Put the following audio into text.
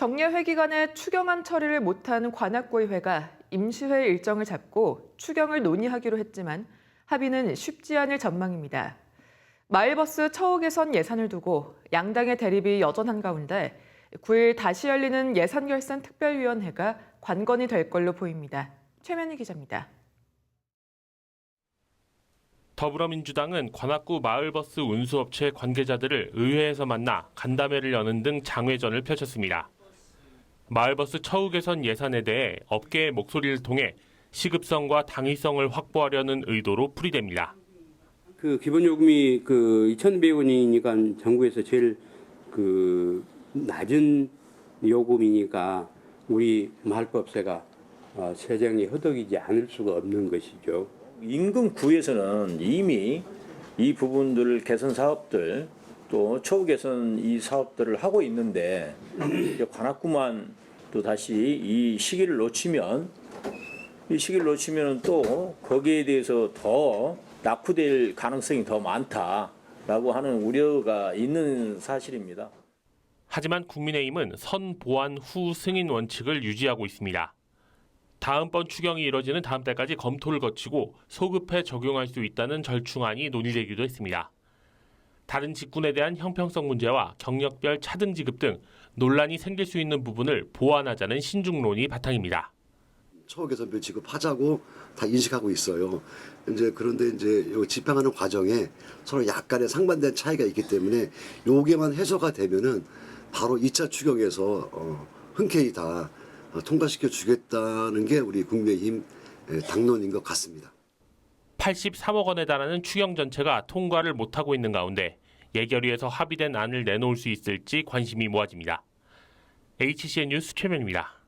정례회 기간에 추경안 처리를 못한 관악구의회가 임시회 일정을 잡고 추경을 논의하기로 했지만 합의는 쉽지 않을 전망입니다. 마을버스 처우 개선 예산을 두고 양당의 대립이 여전한 가운데 9일 다시 열리는 예산결산 특별위원회가 관건이 될 걸로 보입니다. 최면희 기자입니다. 더불어민주당은 관악구 마을버스 운수업체 관계자들을 의회에서 만나 간담회를 여는 등 장외전을 펼쳤습니다. 마을버스 처우 개선 예산에 대해 업계의 목소리를 통해 시급성과 당위성을 확보하려는 의도로 풀이됩니다. 그 기본 요금이 그 2,100원이니까 정부에서 제일 그 낮은 요금이니까 우리 마을법세가 어, 세정이 허덕이지 않을 수가 없는 것이죠. 임금 구에서는 이미 이 부분들 개선 사업들 또 초우 개선 이 사업들을 하고 있는데 이제 관악구만 또 다시 이 시기를 놓치면 이 시기를 놓치면 또 거기에 대해서 더 낙후될 가능성이 더 많다라고 하는 우려가 있는 사실입니다. 하지만 국민의힘은 선 보완 후 승인 원칙을 유지하고 있습니다. 다음번 추경이 이뤄지는 다음 달까지 검토를 거치고 소급해 적용할 수 있다는 절충안이 논의되기도 했습니다. 다른 직군에 대한 형평성 문제와 경력별 차등 지급 등 논란이 생길 수 있는 부분을 보완하자는 신중론이 바탕입니다. 처우 개선비 지급하자고 다 인식하고 있어요. 이제 그런데 이제 요 집행하는 과정에 서로 약간의 상반된 차이가 있기 때문에 요게만 해소가 되면은 바로 2차 추경에서 어, 흔쾌히 다 어, 통과시켜 주겠다는 게 우리 국민의힘 예, 당론인 것 같습니다. 83억 원에 달하는 추경 전체가 통과를 못하고 있는 가운데 예결위에서 합의된 안을 내놓을 수 있을지 관심이 모아집니다. HCN 뉴스 최면입니다.